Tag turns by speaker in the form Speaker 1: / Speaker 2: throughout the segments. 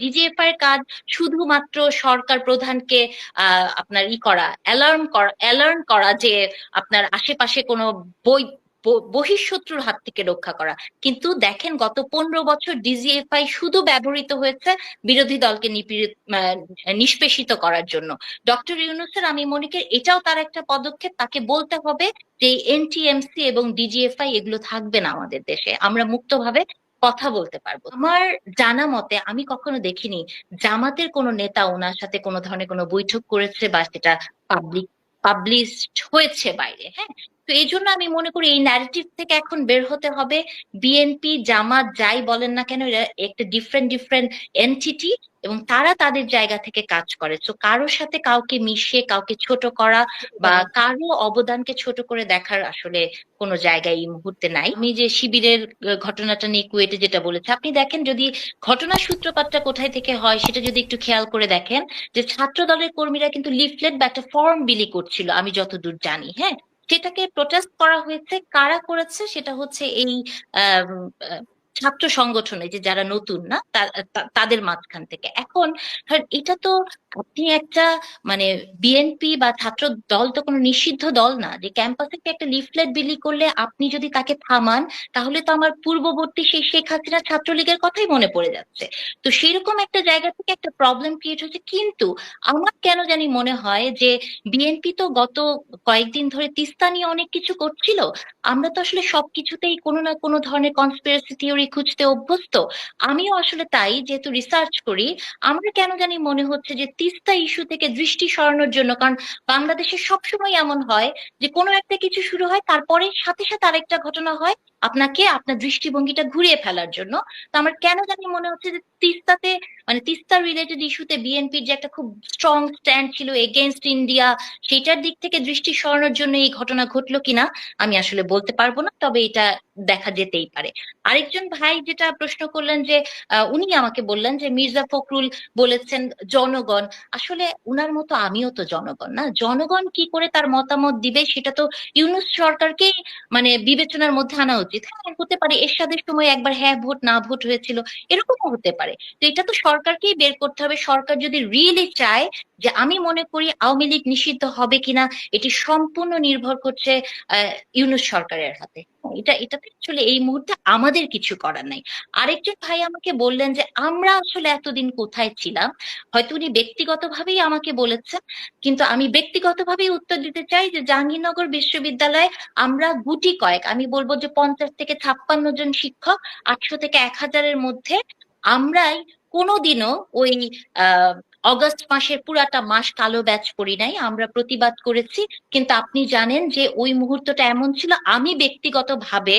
Speaker 1: DGFI কাজ শুধুমাত্র সরকার প্রধানকে আপনার ই করা অ্যালার্ম করা অ্যালার্ম করা যে আপনার আশেপাশে কোনো বই বহিঃশত্রুর হাত থেকে রক্ষা করা। কিন্তু দেখেন গত পনেরো বছর ডিজিএফআই শুধু ব্যবহৃত হয়েছে বিরোধী দলকে নিষ্পেষিত করার জন্য। ডক্টর ইউনুসের আমি মনে করি এটাও তার একটা পদক্ষেপ, তাকে বলতে হবে যে এনটিএমসি এবং ডিজিএফআই এগুলো থাকবে না আমাদের দেশে। আমরা মুক্তভাবে কথা বলতে পারব। আমার জানা মতে আমি কখনো দেখিনি জামাতের কোন নেতা ওনার সাথে কোনো ধরনের কোনো বৈঠক করেছে বা সেটা পাবলিক পাবলিশড হয়েছে বাইরে হ্যাঁ? তো এই জন্য আমি মনে করি এই ন্যারেটিভ থেকে এখন বের হতে হবে। বিএনপি জামাত যাই বলেন না কেন, এরা একটা ডিফারেন্ট ডিফারেন্ট এন্টিটি এবং তারা তাদের জায়গা থেকে কাজ করে। তো কারোর সাথে কাউকে মিশিয়ে কাউকে ছোট করা বা কারও অবদানকে ছোট করে দেখার আসলে কোনো জায়গা এই মুহূর্তে নাই। আমি যে শিবিরের ঘটনাটা নিয়ে কুয়েটে যেটা বলেছে আপনি দেখেন যদি ঘটনার সূত্রপাতটা কোথায় থেকে হয় সেটা যদি একটু খেয়াল করে দেখেন যে ছাত্র দলের কর্মীরা কিন্তু লিফলেট বা একটা ফর্ম বিলি করছিল আমি যতদূর জানি হ্যাঁ? সেটাকে প্রোটেস্ট করা হয়েছে। কারা করেছে? সেটা হচ্ছে এই ছাত্র সংগঠনে যে যারা নতুন না তাদের মাঝখান থেকে। এখন ধরেন এটা তো আপনি একটা মানে বিএনপি বা ছাত্র দল তো কোনো নিষিদ্ধ দল না। যে ক্যাম্পাসে একটা লিফলেট বিলি করলে আপনি যদি তাকে থামান, তাহলে তো আমার পূর্ববর্তী সেই শেখ হাসিনা ছাত্রলীগের কথাই মনে পড়ে যাচ্ছে। তো সেরকম একটা জায়গা থেকে একটা প্রবলেম ক্রিয়েট হচ্ছে কিন্তু আমার কেন জানি মনে হয় যে বিএনপি তো গত কয়েকদিন ধরে তিস্তা নিয়ে অনেক কিছু করছিল। আমরা তো আসলে সবকিছুতেই কোনো না কোনো ধরনের কনস্পিরেসি থিওরি খুঁজতে অভ্যস্ত? আমিও আসলে তাই, যেহেতু রিসার্চ করি, আমার কেন জানি মনে হচ্ছে যে তিস্তা ইস্যু থেকে দৃষ্টি সরানোর জন্য, কারণ বাংলাদেশে সবসময় এমন হয় যে কোনো একটা কিছু শুরু হয়, তারপরে সাথে সাথে আরেকটা ঘটনা হয় আপনাকে আপনার দৃষ্টিভঙ্গিটা ঘুরিয়ে ফেলার জন্য। তো আমার কেন জানি মনে হচ্ছে যে তিস্তাতে মানে তিস্তা রিলেটেড ইস্যুতে বিএনপির যে একটা খুব স্ট্রং স্ট্যান্ড ছিল এগেনস্ট ইন্ডিয়া সেটার দিক থেকে দৃষ্টি সরানোর জন্য এই ঘটনা ঘটলো কিনা, আমি আসলে বলতে পারব না, তবে এটা দেখা যেতেই পারে। আরেকজন ভাই যেটা প্রশ্ন করলেন যে উনি আমাকে বললেন যে, মির্জা ফখরুল বলেছেন জনগণ। আসলে উনার মতো আমিও তো জনগণ না। জনগণ কি করে তার মতামত দিবে, সেটা তো ইউনুস সরকারকেই মানে বিবেচনার মধ্যে আনা উচিত হ্যাঁ হতে পারে এরশাদের সময় একবার হ্যাঁ ভোট, না ভোট হয়েছিল, এরকমও হতে পারে। তো এটা তো সরকারকেই বের করতে হবে। সরকার যদি রিয়েলি চায় যে আমি মনে করি আওয়ামী লীগ নিষিদ্ধ হবে কিনা, এটি সম্পূর্ণ নির্ভর করছে ইউনুস সরকারের হাতে। এটা, এটাতে আসলে এই মুহূর্তে আমাদের কিছু করার নাই। আরেকজন ভাই আমাকে বললেন যে, আমরা আসলে এতদিন কোথায় ছিলাম? হয়তো উনি ব্যক্তিগতভাবেই আমাকে বলেছেন, কিন্তু আমি ব্যক্তিগতভাবেই উত্তর দিতে চাই যে জাহাঙ্গীরনগর বিশ্ববিদ্যালয়ে আমরা গুটি কয়েক, আমি বলব যে পঞ্চাশ থেকে ছাপ্পান্ন জন শিক্ষক আটশো থেকে এক হাজারের মধ্যে। আমরাই কোনোদিনও ওই অগস্ট মাসের পুরাটা মাস কালো ব্যাচ করি নাই। আমরা প্রতিবাদ করেছি। কিন্তু আপনি জানেন যে ওই মুহূর্তটা এমন ছিল। আমি ব্যক্তিগতভাবে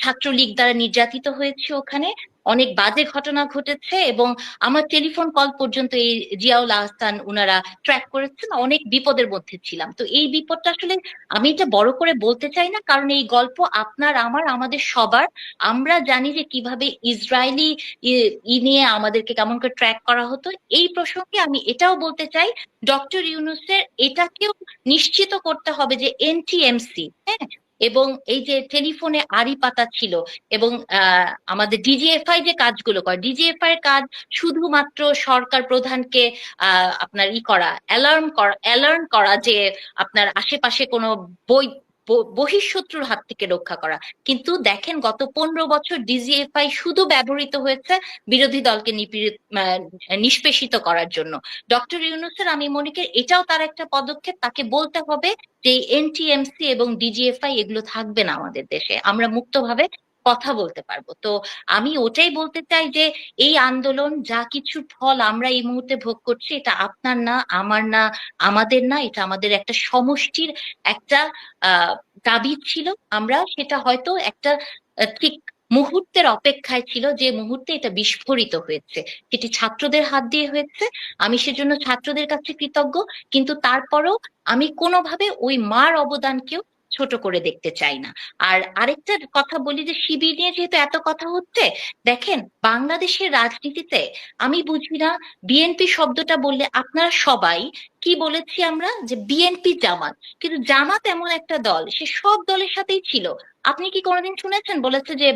Speaker 1: ছাত্রলীগ দ্বারা নির্যাতিত হয়েছি ওখানে। অনেক বাজে ঘটনা ঘটেছে এবং আমার টেলিফোন কল পর্যন্ত এই জিয়াউল আহসান উনারা ট্র্যাক করেছেন, অনেক বিপদের মধ্যে ছিলাম। তো এই বিপদটা আসলে আমি এটা বড় করে বলতে চাই না, কারণ এই গল্প আপনার, আমার, আমাদের সবার। আমরা জানি যে কীভাবে ইসরায়েলি ই- নিয়ে আমাদেরকে কেমন করে ট্র্যাক করা হতো। এই প্রসঙ্গে আমি এটাও বলতে চাই, ডক্টর ইউনুসের এটাকেও নিশ্চিত করতে হবে যে এনটিএমসি হ্যাঁ? এবং এই যে টেলিফোনে আড়ি পাতা ছিল এবং আমাদের ডিজিএফআই যে কাজগুলো করে ডিজিএফআই এর কাজ শুধুমাত্র সরকার প্রধানকে আপনার ই করা অ্যালার্ম করা অ্যালার্ম করা যে আপনার আশেপাশে কোনো বই বহিঃশত্রুর হাত থেকে রক্ষা করা। কিন্তু দেখেন গত পনেরো বছর ডিজিএফআই শুধু ব্যবহৃত হয়েছে বিরোধী দলকে নিষ্পেষিত করার জন্য। ডক্টর ইউনুসের আমি মনে করি এটাও তার একটা পদক্ষেপ, তাকে বলতে হবে যে এনটিএমসি এবং ডিজিএফআই এগুলো থাকবে না আমাদের দেশে। আমরা মুক্তভাবে কথা বলতে পারব। তো আমি ওটাই বলতে চাই যে, এই আন্দোলন যা কিছু ফল আমরা এই মুহূর্তে ভোগ করছি, এটা আপনার না, আমার না, আমাদের না, এটা আমাদের একটা সমষ্টির একটা দাবি ছিল। আমরা সেটা হয়তো একটা ঠিক মুহূর্তের অপেক্ষায় ছিল যে মুহূর্তে এটা বিস্ফোরিত হয়েছে। সেটি ছাত্রদের হাত দিয়ে হয়েছে। আমি সেজন্য ছাত্রদের কাছে কৃতজ্ঞ। কিন্তু তারপরেও আমি কোনোভাবে ওই মার অবদানকেও ছোট করে দেখতে চাই না। আর আরেকটা কথা বলি যে শিবির নিয়ে যেহেতু এত কথা হচ্ছে, দেখেন বাংলাদেশের রাজনীতিতে আমি বুঝি না বিএনপি শব্দটা বললে আপনারা সবাই কি বলেছি আমরা? যে বিএনপি জামাত। কিন্তু জামাত এমন একটা দল, সে সব দলের সাথেই ছিল। আপনি কি কোনোদিন শুনেছেন? বলেছে যে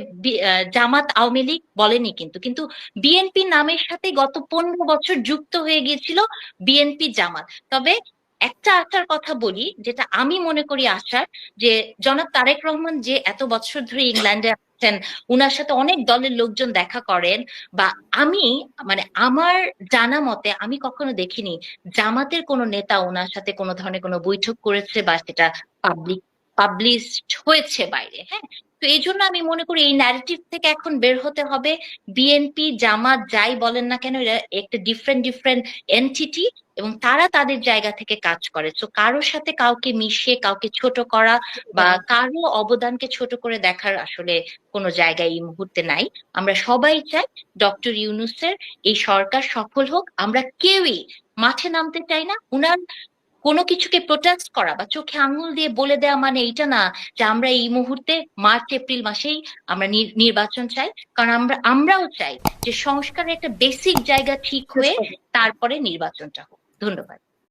Speaker 1: জামাত আওয়ামী লীগ বলেনি কিন্তু। কিন্তু বিএনপি নামের সাথে গত পনেরো বছর যুক্ত হয়ে গিয়েছিল বিএনপি জামাত। তবে একটা আশার কথা বলি, যেটা আমি মনে করি আশার যে জনাব তারেক রহমান যে এত বছর ধরে ইংল্যান্ডে আছেন, উনার সাথে অনেক দলের লোকজন দেখা করেন, বা আমি মানে আমার জানা মতে, আমি কখনো দেখিনি জামাতের কোনো নেতা ওনার সাথে কোনো ধরনের কোনো বৈঠক করেছে বা সেটা পাবলিক, পাবলিশড হয়েছে বাইরে হ্যাঁ? তো এই জন্য আমি মনে করি এই ন্যারেটিভ থেকে এখন বের হতে হবে। বিএনপি, জামাত, যাই বলেন না কেন একটা ডিফারেন্ট ডিফারেন্ট এন্টিটি এবং তারা তাদের জায়গা থেকে কাজ করে। তো কারোর সাথে কাউকে মিশিয়ে কাউকে ছোট করা বা কারও অবদানকে ছোট করে দেখার আসলে কোনো জায়গায় এই মুহূর্তে নাই। আমরা সবাই চাই ডক্টর ইউনুসের এই সরকার সফল হোক। আমরা কেউই মাঠে নামতে চাই না। উনার কোনো কিছুকে প্রোটেস্ট করা বা চোখে আঙুল দিয়ে বলে দেওয়া মানে এইটা না যে আমরা এই মুহূর্তে মার্চ এপ্রিল মাসেই আমরা নির- নির্বাচন চাই। কারণ আমরা আমরাও চাই যে সংস্কারের একটা বেসিক জায়গা ঠিক হয়ে তারপরে নির্বাচনটা হোক। ধন্যবাদ।